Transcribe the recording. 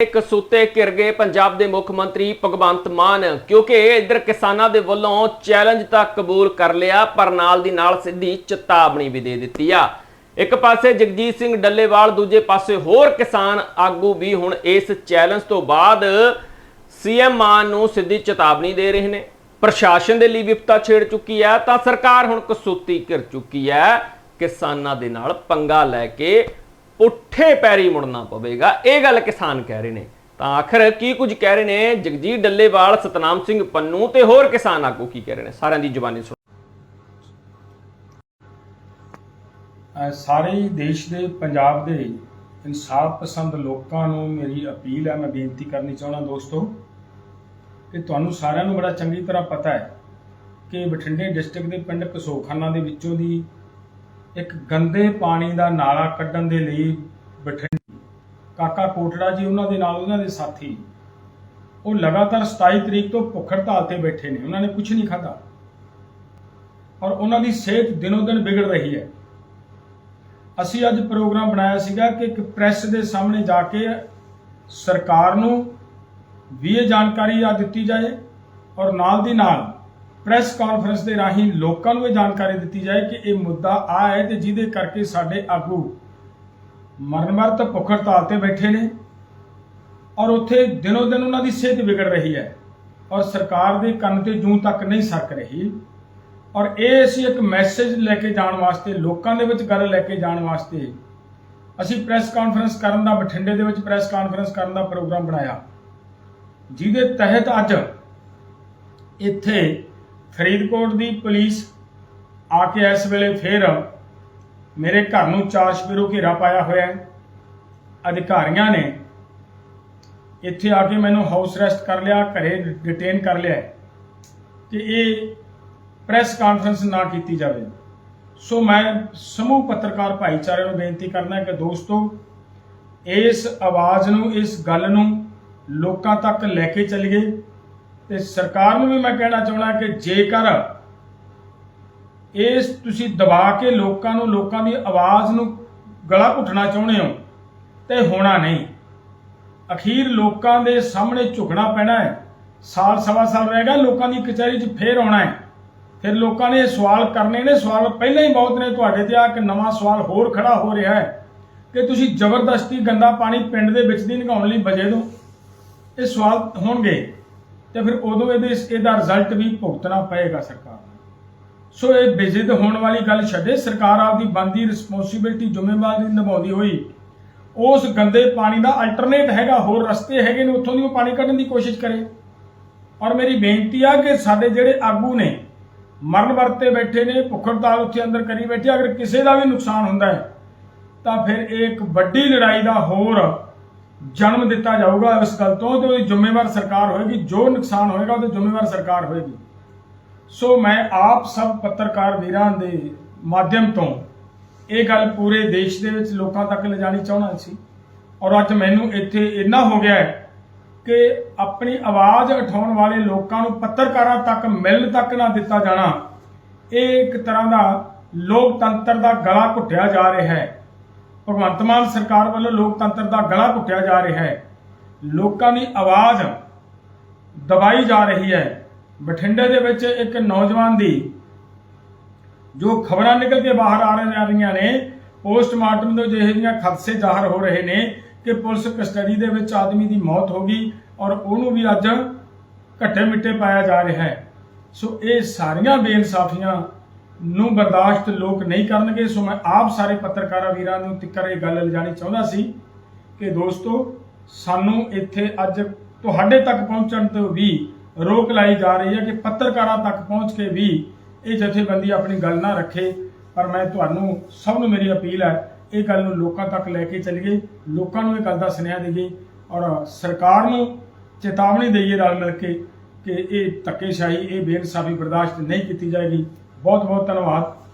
ਇੱਕ ਸੁੱਤੇ ਘਿਰ ਗਏ ਪੰਜਾਬ ਦੇ ਮੁੱਖ ਮੰਤਰੀ ਭਗਵੰਤ ਮਾਨ, ਕਿਉਂਕਿ ਇਧਰ ਕਿਸਾਨਾਂ ਦੇ ਵੱਲੋਂ ਚੈਲੰਜ ਤਾਂ ਕਬੂਲ ਕਰ ਲਿਆ, ਪਰ ਨਾਲ ਦੀ ਨਾਲ ਸਿੱਧੀ ਚੇਤਾਵਨੀ ਵੀ ਦੇ ਦਿੱਤੀ ਆ। ਇੱਕ ਪਾਸੇ ਜਗਜੀਤ ਸਿੰਘ ਡੱਲੇਵਾਲ, ਦੂਜੇ ਪਾਸੇ ਹੋਰ ਕਿਸਾਨ ਆਗੂ ਵੀ ਹੁਣ ਇਸ ਚੈਲੰਜ ਤੋਂ ਬਾਅਦ ਸੀਐਮ ਮਾਨ ਨੂੰ ਸਿੱਧੀ ਚੇਤਾਵਨੀ ਦੇ ਰਹੇ ਨੇ। ਪ੍ਰਸ਼ਾਸਨ ਦੇ ਲਈ ਵਿਪਤਾ ਛੇੜ ਚੁੱਕੀ ਹੈ ਤਾਂ ਸਰਕਾਰ ਹੁਣ ਕਸੂਤੀ ਘਿਰ ਚੁੱਕੀ ਹੈ ਕਿਸਾਨਾਂ ਦੇ ਨਾਲ ਪੰਗਾ ਲੈ ਕੇ ਪੁੱਠੇ ਪੈਰੀ ਮੁੜਨਾ ਪਵੇਗਾ। ਇਹ ਗੱਲ ਕਿਸਾਨ ਕਹਿ ਰਹੇ ਨੇ। ਤਾਂ ਆਖਰ ਕੀ ਕੁਝ ਕਹਿ ਰਹੇ ਨੇ? ਜਗਜੀਤ ਡੱਲੇਵਾਲ, ਸਤਨਾਮ ਸਿੰਘ ਪੰਨੂ ਤੇ ਹੋਰ ਕਿਸਾਨ ਆਗੂ ਕੀ ਕਹਿ ਰਹੇ ਨੇ? ਸਾਰਿਆਂ ਦੀ ਜ਼ੁਬਾਨੀ ਸੁਣੋ। ਸਾਰੇ ਦੇਸ਼ ਦੇ, ਪੰਜਾਬ ਦੇ ਇਨਸਾਫ ਪਸੰਦ ਲੋਕਾਂ ਨੂੰ ਮੇਰੀ ਅਪੀਲ ਹੈ, ਮੈਂ ਬੇਨਤੀ ਕਰਨੀ ਚਾਹੁੰਦਾ ਦੋਸਤੋ, ਕਿ ਤੁਹਾਨੂੰ ਸਾਰਿਆਂ ਨੂੰ ਬੜਾ ਚੰਗੀ ਤਰ੍ਹਾਂ ਪਤਾ ਹੈ ਕਿ ਬਠਿੰਡੇ ਡਿਸਟ੍ਰਿਕਟ ਦੇ ਪਿੰਡ ਕਸੋਖਾਨਾ ਦੇ ਵਿੱਚੋਂ ਦੀ ਇੱਕ ਗੰਦੇ ਪਾਣੀ ਦਾ ਨਾਲਾ ਕੱਢਣ ਦੇ ਲਈ ਬਠਿੰਡੇ ਕਾਕਾ ਕੋਟੜਾ ਜੀ ਉਹਨਾਂ ਦੇ ਨਾਲ ਉਹਨਾਂ ਦੇ ਸਾਥੀ। ਉਹ ਲਗਾਤਾਰ 27 ਤਰੀਕ ਤੋਂ ਭੁੱਖ ਹੜਤਾਲ ਤੇ ਬੈਠੇ ਨੇ, ਉਹਨਾਂ ਨੇ ਕੁਝ ਨਹੀਂ ਖਾਧਾ। ਔਰ ਉਹਨਾਂ ਦੀ ਸਿਹਤ ਦਿਨੋ ਦਿਨ ਵਿਗੜ ਰਹੀ ਹੈ। ਅਸੀਂ ਅੱਜ ਪ੍ਰੋਗਰਾਮ ਬਣਾਇਆ ਸੀਗਾ ਕਿ ਇੱਕ ਪ੍ਰੈਸ ਦੇ ਸਾਹਮਣੇ ਜਾ ਕੇ ਸਰਕਾਰ ਨੂੰ ਵੀ ਇਹ ਜਾਣਕਾਰੀ ਆ ਦਿੱਤੀ ਜਾਏ ਔਰ ਨਾਲ ਦੀ ਨਾਲ ਪ੍ਰੈਸ ਕਾਨਫਰੰਸ ਦੇ ਰਾਹੀਂ ਲੋਕਾਂ ਨੂੰ ਇਹ ਜਾਣਕਾਰੀ ਦਿੱਤੀ ਜਾਏ ਕਿ ਇਹ ਮੁੱਦਾ ਆ ਹੈ ਤੇ ਜਿਹਦੇ ਕਰਕੇ ਸਾਡੇ ਆਗੂ ਮਰਨ ਭੁੱਖ ਹੜਤਾਲ ਤੇ ਬੈਠੇ ਨੇ ਔਰ ਉੱਥੇ ਦਿਨੋ ਦਿਨ ਉਹਨਾਂ ਦੀ ਸਿਹਤ ਵਿਗੜ ਰਹੀ ਹੈ ਔਰ ਸਰਕਾਰ ਦੇ ਕੰਨ ਤੇ ਜੂੰ ਤੱਕ ਨਹੀਂ ਸਰਕ ਰਹੀ। ਔਰ ਇਹ ਅਸੀਂ ਇੱਕ ਮੈਸੇਜ ਲੈ ਕੇ ਜਾਣ ਵਾਸਤੇ, ਲੋਕਾਂ ਦੇ ਵਿੱਚ ਗੱਲ ਲੈ ਕੇ ਜਾਣ ਵਾਸਤੇ ਅਸੀਂ ਪ੍ਰੈਸ ਕਾਨਫਰੰਸ ਕਰਨ ਦਾ, ਬਠਿੰਡੇ ਦੇ ਵਿੱਚ ਪ੍ਰੈਸ ਕਾਨਫਰੰਸ ਕਰਨ ਦਾ ਪ੍ਰੋਗਰਾਮ ਬਣਾਇਆ। ਜਿਹਦੇ ਤਹਿਤ ਅੱਜ ਇੱਥੇ ਫਰੀਦਕੋਟ ਦੀ ਪੁਲਿਸ ਆ ਕੇ ਇਸ ਵੇਲੇ ਫੇਰ ਮੇਰੇ ਘਰ ਨੂੰ ਚਾਰ ਸ਼ਪੀਰੋ ਘੇਰਾ ਪਾਇਆ ਹੋਇਆ ਹੈ। ਅਧਿਕਾਰੀਆਂ ਨੇ ਇੱਥੇ ਆ ਕੇ ਮੈਨੂੰ ਹਾਊਸ ਅਰੈਸਟ ਕਰ ਲਿਆ, ਘਰੇ ਡਿਟੇਨ ਕਰ ਲਿਆ ਕਿ ਇਹ ਪ੍ਰੈਸ ਕਾਨਫਰੰਸ ਨਾ ਕੀਤੀ ਜਾਵੇ। ਸੋ ਮੈਂ ਸਮੂਹ ਪੱਤਰਕਾਰ ਭਾਈਚਾਰੇ ਨੂੰ ਬੇਨਤੀ ਕਰਨਾ ਕਿ ਦੋਸਤੋ, ਇਸ ਆਵਾਜ਼ ਨੂੰ, ਇਸ ਗੱਲ ਨੂੰ ਲੋਕਾਂ ਤੱਕ ਲੈ ਕੇ ਚੱਲੀਏ। ਤੇ ਸਰਕਾਰ ਨੂੰ ਵੀ ਮੈਂ ਕਹਿਣਾ ਚਾਹੁੰਦਾ ਕਿ ਜੇਕਰ ਇਸ ਤੁਸੀਂ ਦਬਾ ਕੇ ਲੋਕਾਂ ਨੂੰ, ਲੋਕਾਂ ਦੀ ਆਵਾਜ਼ ਨੂੰ ਗਲਾ ਘੁੱਟਣਾ ਚਾਹੁੰਦੇ ਹੋ, ਤੇ ਹੋਣਾ ਨਹੀਂ। ਅਖੀਰ ਲੋਕਾਂ ਦੇ ਸਾਹਮਣੇ ਝੁਕਣਾ ਪੈਣਾ ਹੈ। ਸਾਲ, ਸਵਾ ਸਾਲ ਰਹਿ ਗਿਆ, ਲੋਕਾਂ ਦੀ ਕਚਹਿਰੀ 'ਚ ਫੇਰ ਆਉਣਾ ਹੈ। ਫਿਰ ਲੋਕਾਂ ਨੇ ਇਹ ਸਵਾਲ ਕਰਨੇ ਨੇ, ਸਵਾਲ ਪਹਿਲਾਂ ਹੀ ਬਹੁਤ ਨੇ ਤੁਹਾਡੇ ਤੇ ਆ ਕਿ ਨਵਾਂ ਸਵਾਲ ਹੋਰ ਖੜਾ ਹੋ ਰਿਹਾ ਹੈ। ਕਿ ਤੁਸੀਂ ਜ਼ਬਰਦਸਤੀ ਗੰਦਾ ਪਾਣੀ ਪਿੰਡ ਦੇ ਵਿੱਚ ਦੀ ਨਿਕਾਉਣ ਲਈ ਵਜੇ ਦੋ। ਇਹ ਸਵਾਲ ਹੋਣਗੇ। ਤੇ ਫਿਰ ਉਦੋਂ ਇਹਦੇ ਇਹਦਾ ਰਿਜ਼ਲਟ ਵੀ ਭੁਗਤਣਾ ਪਏਗਾ ਸਰਕਾਰ ਨੂੰ। ਸੋ ਇਹ ਬੇਜ਼ਿੱਦ ਹੋਣ ਵਾਲੀ ਗੱਲ ਛੱਡੇ, ਸਰਕਾਰ ਆਪਦੀ ਬੰਦੀ ਰਿਸਪੌਂਸਿਬਿਲਟੀ ਜ਼ਿੰਮੇਵਾਰੀ ਨਿਭਾਉਂਦੀ ਹੋਈ, ਉਸ ਗੰਦੇ ਪਾਣੀ ਦਾ ਅਲਟਰਨੇਟ ਹੈਗਾ, ਹੋਰ ਰਸਤੇ ਹੈਗੇ ਨੇ, ਉੱਥੋਂ ਦੀ ਉਹ ਪਾਣੀ ਕੱਢਣ ਦੀ ਕੋਸ਼ਿਸ਼ ਕਰੇ। ਔਰ ਮੇਰੀ ਬੇਨਤੀ ਆ ਕਿ ਸਾਡੇ ਜਿਹੜੇ ਆਗੂ ਨੇ, ਮਰਨ ਵਰਤੇ ਬੈਠੇ ਨੇ ਭੁੱਖ ਹੜਤਾਲ ਉੱਥੇ ਅੰਦਰ ਕਰੀ ਬੈਠੇ, ਅਗਰ ਕਿਸੇ ਦਾ ਵੀ ਨੁਕਸਾਨ ਹੁੰਦਾ ਹੈ, ਤਾਂ ਫਿਰ ਇਹ ਇੱਕ ਵੱਡੀ ਲੜਾਈ ਦਾ ਹੋਰ ਜਨਮ ਦਿੱਤਾ ਜਾਊਗਾ ਇਸ ਗੱਲ ਤੋਂ ਤੇ ਉਹਦੀ ਜ਼ਿੰਮੇਵਾਰ ਸਰਕਾਰ ਹੋਏਗੀ, ਜੋ ਨੁਕਸਾਨ ਹੋਏਗਾ ਉਹਦੀ ਜ਼ਿੰਮੇਵਾਰ ਸਰਕਾਰ ਹੋਏਗੀ। ਸੋ ਮੈਂ ਆਪ ਸਭ ਪੱਤਰਕਾਰ ਵੀਰਾਂ ਦੇ ਮਾਧਿਅਮ ਤੋਂ ਇਹ ਗੱਲ ਪੂਰੇ ਦੇਸ਼ ਦੇ ਵਿੱਚ ਲੋਕਾਂ ਤੱਕ ਲਿਜਾਣੀ ਚਾਹੁੰਦਾ ਸੀ। ਔਰ ਅੱਜ ਮੈਨੂੰ ਇੱਥੇ ਇੰਨਾ ਹੋ ਗਿਆ ਕਿ ਆਪਣੀ ਆਵਾਜ਼ ਉਠਾਉਣ ਵਾਲੇ ਲੋਕਾਂ ਨੂੰ ਪੱਤਰਕਾਰਾਂ ਤੱਕ ਮਿਲਣ ਤੱਕ ਨਾ ਦਿੱਤਾ ਜਾਣਾ, ਇਹ ਇੱਕ ਤਰ੍ਹਾਂ ਦਾ ਲੋਕਤੰਤਰ ਦਾ ਗਲਾ ਘੁੱਟਿਆ ਜਾ ਰਿਹਾ ਹੈ। ਭਗਵੰਤ ਮਾਨ ਸਰਕਾਰ ਵੱਲੋਂ ਲੋਕਤੰਤਰ ਦਾ ਗਲਾ ਘੁੱਟਿਆ ਜਾ ਰਿਹਾ ਹੈ। ਲੋਕਾਂ ਦੀ ਆਵਾਜ਼ ਦਬਾਈ ਜਾ ਰਹੀ ਹੈ। ਬਠਿੰਡੇ ਦੇ ਵਿੱਚ ਇੱਕ ਨੌਜਵਾਨ ਦੀ ਜੋ ਖਬਰਾਂ ਨਿਕਲ ਕੇ ਬਾਹਰ ਆ ਰਹੀਆਂ ਨੇ, ਪੋਸਟਮਾਰਟਮ ਤੋਂ ਜਿਹੇ ਖਦਸੇ ਜ਼ਾਹਰ ਹੋ ਰਹੇ ਨੇ ਕਿ ਪੁਲਿਸ ਕਸਟਡੀ ਦੇ ਵਿੱਚ ਆਦਮੀ ਦੀ ਮੌਤ ਹੋ ਗਈ ਔਰ ਉਹਨੂੰ ਵੀ ਅੱਜ ਘੱਟੇ ਮਿੱਟੇ ਪਾਇਆ ਜਾ ਰਿਹਾ ਹੈ। ਸੋ ਇਹ ਸਾਰੀਆਂ ਬੇਇਨਸਾਫੀਆਂ ਨੂੰ ਬਰਦਾਸ਼ਤ ਲੋਕ ਨਹੀਂ ਕਰਨਗੇ, ਸੋ ਮੈਂ ਆਪ ਸਾਰੇ ਪੱਤਰਕਾਰਾਂ ਵੀਰਾਂ ਨੂੰ ਤਿੱਕਰ ਇਹ ਗੱਲ ਲਿਜਾਣੀ ਚਾਹੁੰਦਾ ਸੀ ਕਿ ਦੋਸਤੋ, ਸਾਨੂੰ ਇੱਥੇ ਅੱਜ ਤੁਹਾਡੇ ਤੱਕ ਪਹੁੰਚਣ ਤੋਂ ਵੀ ਰੋਕ ਲਾਈ ਜਾ ਰਹੀ ਹੈ ਕਿ ਪੱਤਰਕਾਰਾਂ ਤੱਕ ਪਹੁੰਚ ਕੇ ਵੀ ਇਹ ਜਥੇਬੰਦੀ ਆਪਣੀ ਗੱਲ ਨਾ ਰੱਖੇ। ਪਰ ਮੈਂ ਤੁਹਾਨੂੰ ਸਭ ਨੂੰ ਮੇਰੀ ਅਪੀਲ ਹੈ, ਇਹ ਗੱਲ ਨੂੰ ਲੋਕਾਂ ਤੱਕ ਲੈ ਕੇ ਚੱਲੀਏ, ਲੋਕਾਂ ਨੂੰ ਇਹ ਗੱਲ ਦਾ ਸੁਨੇਹਾ ਦੇਈਏ ਔਰ ਸਰਕਾਰ ਨੂੰ ਚੇਤਾਵਨੀ ਦੇਈਏ ਰਲ ਮਿਲ ਕੇ ਕਿ ਇਹ ਧੱਕੇਸ਼ਾਹੀ, ਇਹ ਬੇਇਨਸਾਫੀ ਬਰਦਾਸ਼ਤ ਨਹੀਂ ਕੀਤੀ ਜਾਏਗੀ। ਬਹੁਤ ਬਹੁਤ ਧੰਨਵਾਦ।